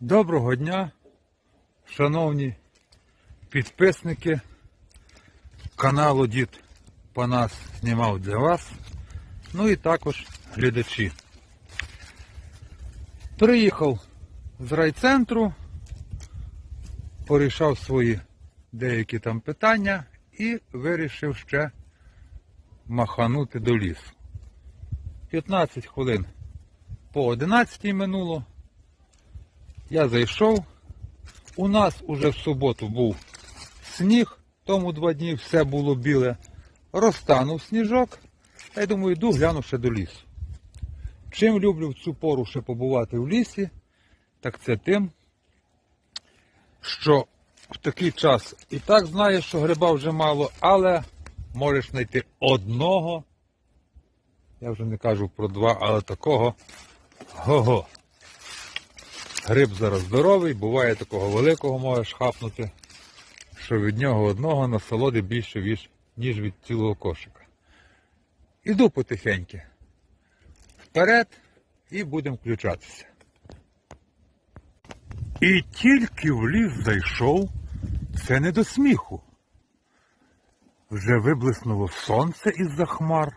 Доброго дня, шановні підписники каналу Дід Панас знімав для вас, ну і також глядачі. Приїхав з райцентру, порішав свої деякі там питання і вирішив ще маханути до лісу. 15 хвилин по 11 минуло. Я зайшов. У нас уже в суботу був сніг, тому два дні все було біле. Розтанув сніжок. Й думаю, йду гляну ще до лісу. Чим люблю в цю пору ще побувати в лісі, так це тим, що в такий час і так знаєш, що гриба вже мало, але можеш знайти одного. Я вже не кажу про два, але такого. Го-го. Гриб зараз здоровий, буває такого великого можеш хапнути, що від нього одного насолоди більше, ніж від цілого кошика. Іду потихеньки. Вперед і будемо включатися. І тільки в ліс зайшов, це не до сміху. Вже виблиснуло сонце із-за хмар.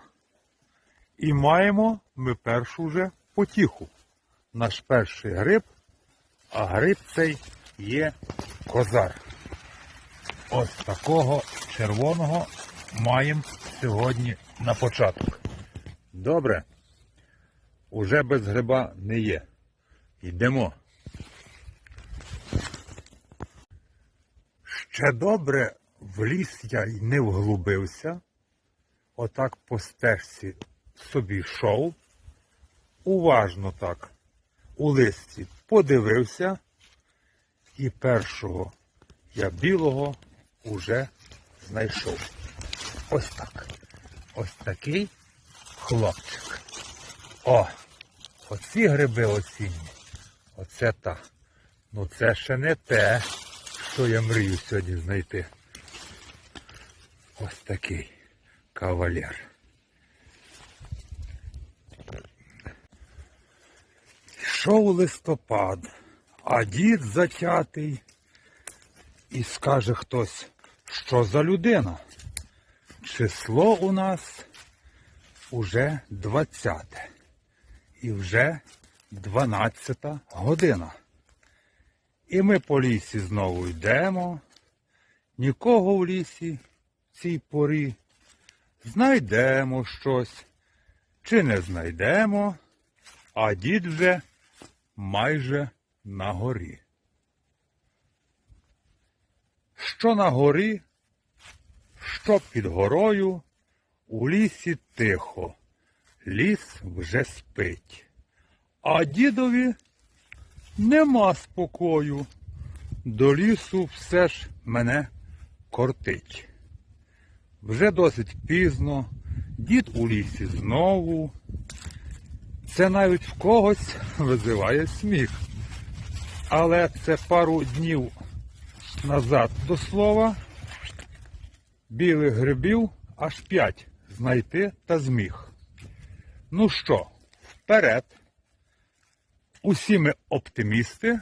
І маємо ми першу вже потіху. Наш перший гриб а гриб цей є козар. Ось такого червоного маємо сьогодні на початок. Добре. Уже без гриба не є. Йдемо. Ще добре в ліс я й не вглубився. Отак по стежці собі йшов. Уважно так у листі подивився, і першого я білого уже знайшов. Ось так. Ось такий хлопчик. О! Оці гриби осінні. Оце та. Ну це ще не те, що я мрію сьогодні знайти. Ось такий кавалер. Йшов листопад, а дід затятий. І скаже хтось, що за людина? Число у нас уже двадцяте. І вже дванадцята година. І ми по лісі знову йдемо. Нікого в лісі в цій порі. Знайдемо щось чи не знайдемо, а дід вже майже на горі. Що на горі, що під горою, у лісі тихо, ліс вже спить. А дідові нема спокою. До лісу все ж мене кортить. Вже досить пізно, дід у лісі знову. Це навіть в когось визиває сміх. Але це пару днів назад до слова. Білих грибів аж п'ять знайти та зміг. Ну що, вперед. Усі ми оптимісти.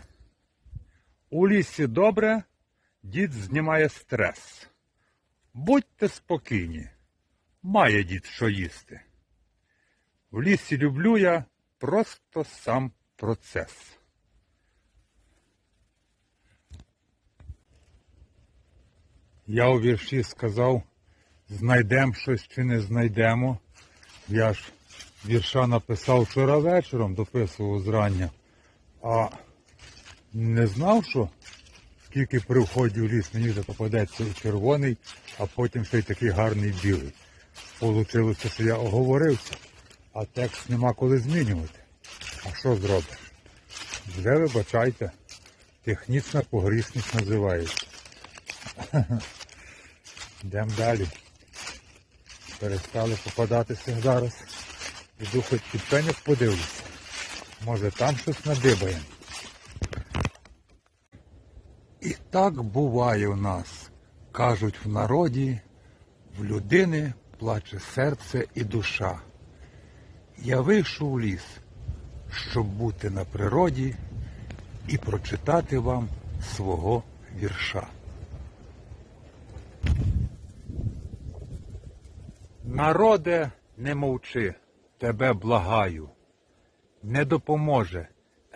У лісі добре, дід знімає стрес. Будьте спокійні, має дід що їсти. В лісі люблю я просто сам процес. Я у вірші сказав, знайдемо щось чи не знайдемо. Я ж вірша написав вчора вечором, дописував зрання, а не знав, що тільки при вході в ліс мені вже попадеться і червоний, а потім ще й такий гарний білий. Получилося, що я оговорився а текст нема коли змінювати. А що зробиш? Вже вибачайте, технічна погрішність називається. Йдемо далі. Перестали попадатися зараз. Іду хоч під пеньок подивлюся. Може там щось надибаємо. І так буває у нас. Кажуть в народі, в людини плаче серце і душа. Я вийшов у ліс, щоб бути на природі і прочитати вам свого вірша. Народе, не мовчи, тебе благаю. Не допоможе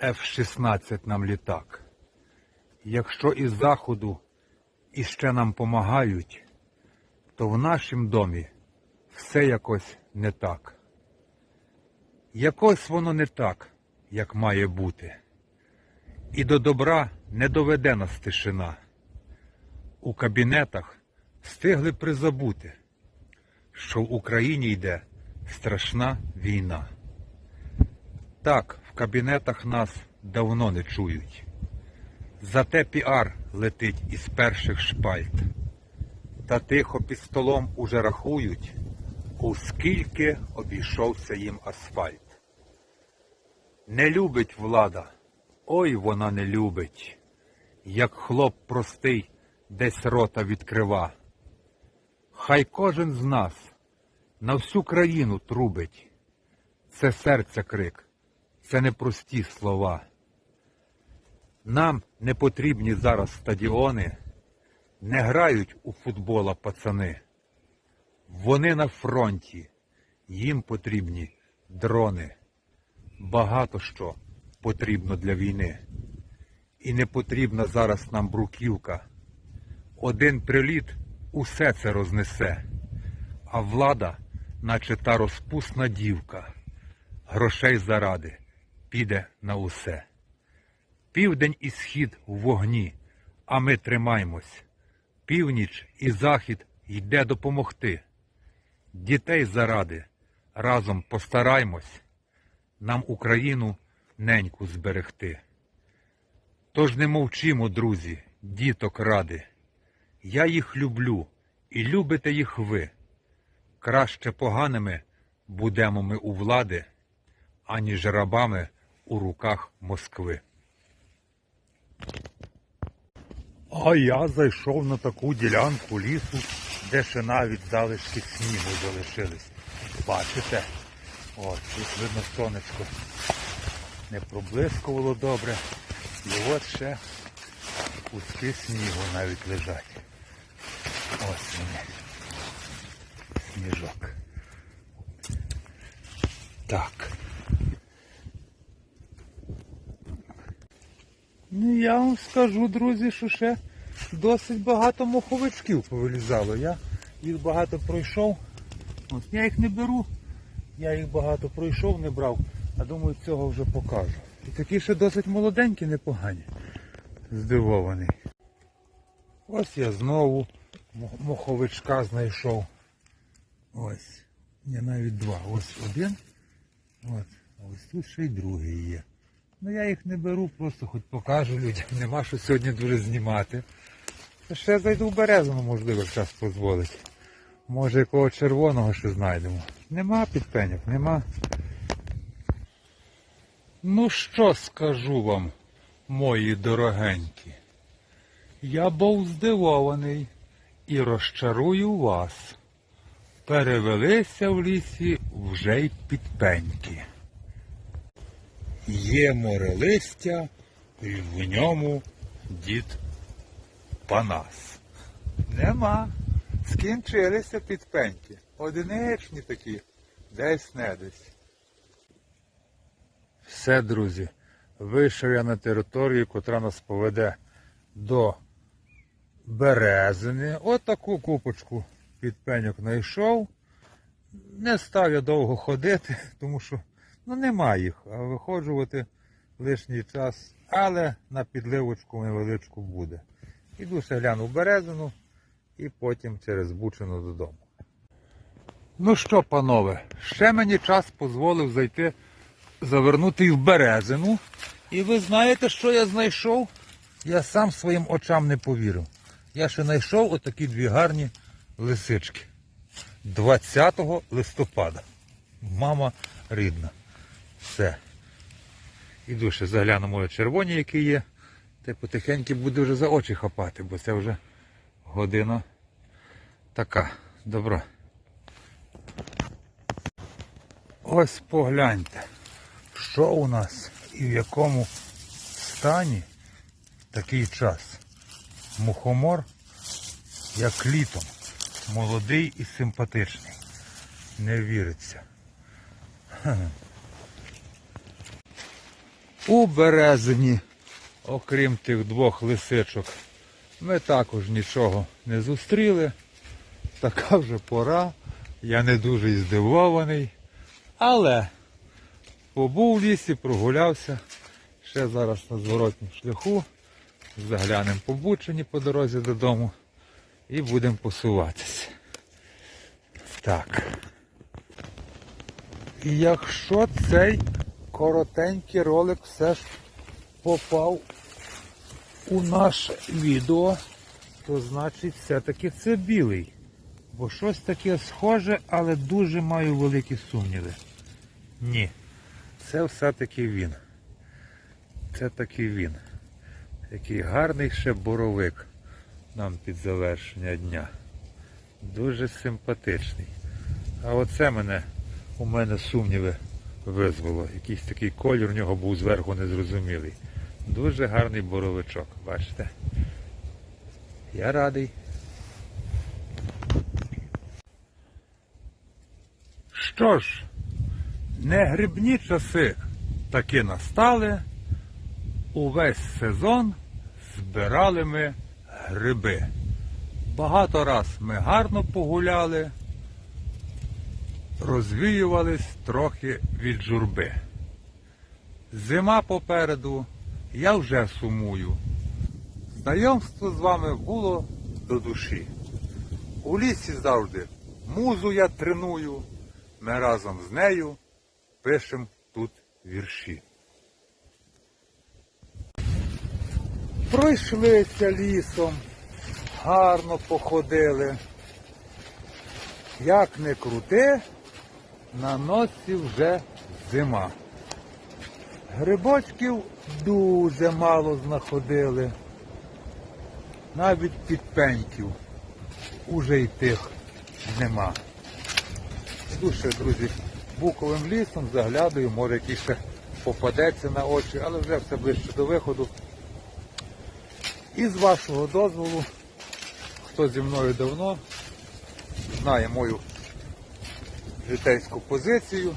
F-16 нам літак. Якщо із заходу іще нам помагають, то в нашім домі все якось не так. Якось воно не так, як має бути. І до добра не доведе нас тишина. У кабінетах встигли призабути, що в Україні йде страшна війна. Так, в кабінетах нас давно не чують. Зате піар летить із перших шпальт. Та тихо під столом уже рахують, у скільки обійшовся їм асфальт. Не любить влада, ой вона не любить, як хлоп простий десь рота відкрива. Хай кожен з нас на всю країну трубить. Це серця крик, це не прості слова. Нам не потрібні зараз стадіони, не грають у футбола пацани. Вони на фронті, їм потрібні дрони. Багато що потрібно для війни. І не потрібна зараз нам бруківка. Один приліт усе це рознесе, а влада, наче та розпусна дівка, грошей заради піде на усе. Південь і схід в вогні, а ми тримаймось. Північ і захід йде допомогти. Дітей заради разом постараймось нам Україну неньку зберегти. Тож не мовчимо, друзі, діток ради. Я їх люблю і любите їх ви. Краще поганими будемо ми у влади, аніж рабами у руках Москви. А я зайшов на таку ділянку лісу, де ще навіть залишки снігу залишились. Бачите? От, тут видно сонечко. Не проблискувало добре. І от ще куски снігу навіть лежать. Ось вони. Сніжок. Так. Ну я вам скажу, друзі, що ще досить багато моховичків повилізало. Я їх багато пройшов. От я їх не беру. Я їх багато пройшов, не брав, а думаю, цього вже покажу. І такі ще досить молоденькі, непогані. Здивований. Ось я знову мо- моховичка знайшов. Ось. Ні, навіть два. Ось один. От. А ось тут ще й другий є. Ну я їх не беру, просто хоч покажу людям. Нема що сьогодні дуже знімати. Ще зайду в березину, можливо, час дозволить. Може якого червоного ще знайдемо. Нема підпеньок, нема. Ну що скажу вам, мої дорогенькі? Я був здивований і розчарую вас. Перевелися в лісі вже й підпеньки. Є море листя, і в ньому дід Панас. Нема. Скінчилися підпеньки. Одиничні такі. Десь не десь. Все, друзі. Вийшов я на територію, котра нас поведе до Березини. От таку купочку підпеньок знайшов. Не став я довго ходити, тому що ну, нема їх, а виходжувати лишній час, але на підливочку невеличку буде. Іду ще гляну в березину і потім через Бучину додому. Ну що, панове, ще мені час дозволив зайти, завернути в березину. І ви знаєте, що я знайшов? Я сам своїм очам не повірив. Я ще знайшов отакі дві гарні лисички. 20 листопада. Мама рідна. Все. Іду ще загляну, червоні, які є. Та потихеньку буде вже за очі хапати, бо це вже година така. Добро. Ось погляньте, що у нас і в якому стані такий час. Мухомор, як літом, молодий і симпатичний. Не віриться. У березині, окрім тих двох лисичок, ми також нічого не зустріли. Така вже пора. Я не дуже здивований. Але побув в лісі, прогулявся. Ще зараз на зворотнім шляху. Заглянемо по Бучині по дорозі додому і будемо посуватися. Так. І якщо цей коротенький ролик все ж попав у наше відео, то значить все-таки це білий. Бо щось таке схоже, але дуже маю великі сумніви. Ні, це все-таки він. Це таки він. Який гарний ще боровик нам під завершення дня. Дуже симпатичний. А оце мене, у мене сумніви визвало. Якийсь такий колір у нього був зверху незрозумілий. Дуже гарний боровичок, бачите? Я радий. Що ж, не грибні часи таки настали. Увесь сезон збирали ми гриби. Багато раз ми гарно погуляли, розвіювались трохи від журби. Зима попереду, я вже сумую. Знайомство з вами було до душі. У лісі завжди музу я треную, ми разом з нею пишем тут вірші. Пройшлися лісом, гарно походили. Як не крути, на носі вже зима. Грибочків дуже мало знаходили. Навіть підпеньків уже й тих нема. Іду друзі, буковим лісом заглядаю, може якийсь ще попадеться на очі, але вже все ближче до виходу. І з вашого дозволу, хто зі мною давно, знає мою житейську позицію,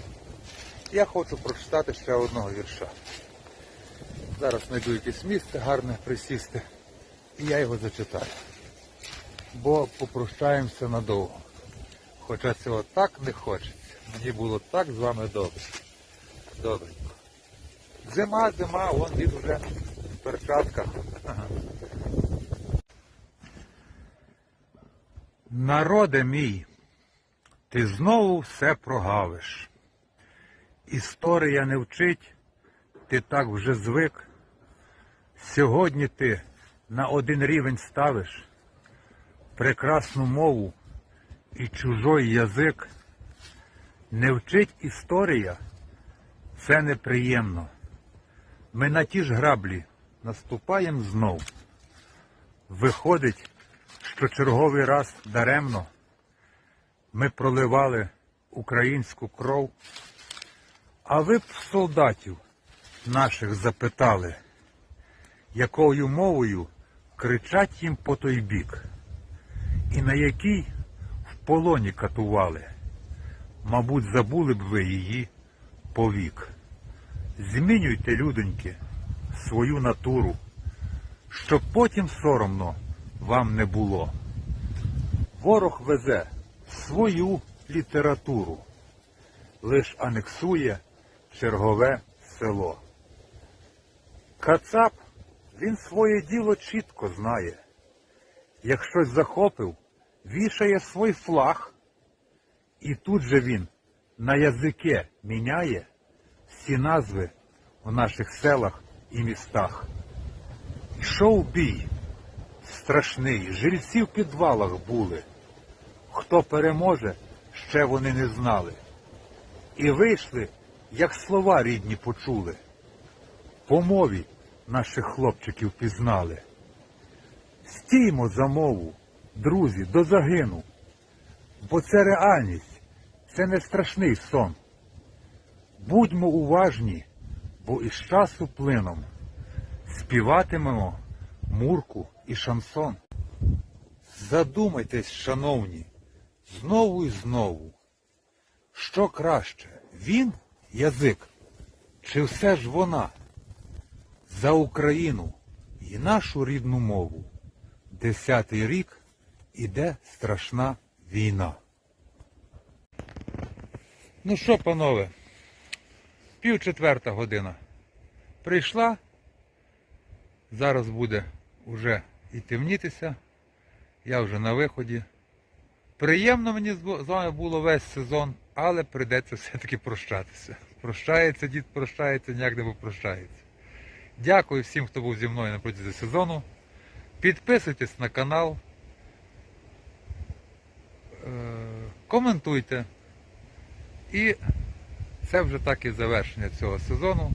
я хочу прочитати ще одного вірша. Зараз знайду якесь місце гарне присісти, і я його зачитаю. Бо попрощаємося надовго. Хоча цього так не хочеться. Мені було так з вами добре. Добренько. Зима, зима, вон він вже в перчатках. Народе мій, ти знову все прогавиш. Історія не вчить, ти так вже звик. Сьогодні ти на один рівень ставиш прекрасну мову і чужой язик. Не вчить історія, це неприємно. Ми на ті ж граблі наступаємо знов. Виходить, що черговий раз даремно ми проливали українську кров, а ви б солдатів наших запитали, якою мовою кричать їм по той бік, і на якій в полоні катували. Мабуть, забули б ви її повік. Змінюйте, людоньки, свою натуру, щоб потім соромно вам не було. Ворог везе свою літературу, лиш анексує чергове село. Кацап, він своє діло чітко знає. Як щось захопив, вішає свій флаг, і тут же він на язике міняє всі назви в наших селах і містах. Йшов бій страшний, жильці в підвалах були. Хто переможе, ще вони не знали. І вийшли, як слова рідні почули. По мові наших хлопчиків пізнали. Стіймо за мову, друзі, до загину, бо це реальність, це не страшний сон. Будьмо уважні, бо із часу плином співатимемо мурку і шансон. Задумайтесь, шановні, знову і знову, що краще, він язик, чи все ж вона? За Україну і нашу рідну мову. Десятий рік іде страшна війна. Ну що, панове, пів четверта година. Прийшла. Зараз буде уже і темнітися. Я вже на виході. Приємно мені з вами було весь сезон, але прийдеться все-таки прощатися. Прощається, дід прощається, ніяк не попрощається. Дякую всім, хто був зі мною на протязі сезону. Підписуйтесь на канал. Е, Коментуйте. І це вже так і завершення цього сезону.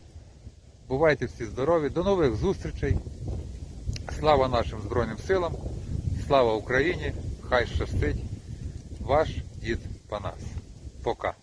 Бувайте всі здорові. До нових зустрічей. Слава нашим Збройним силам. Слава Україні! Хай щастить! Ваш дід Панас. Пока.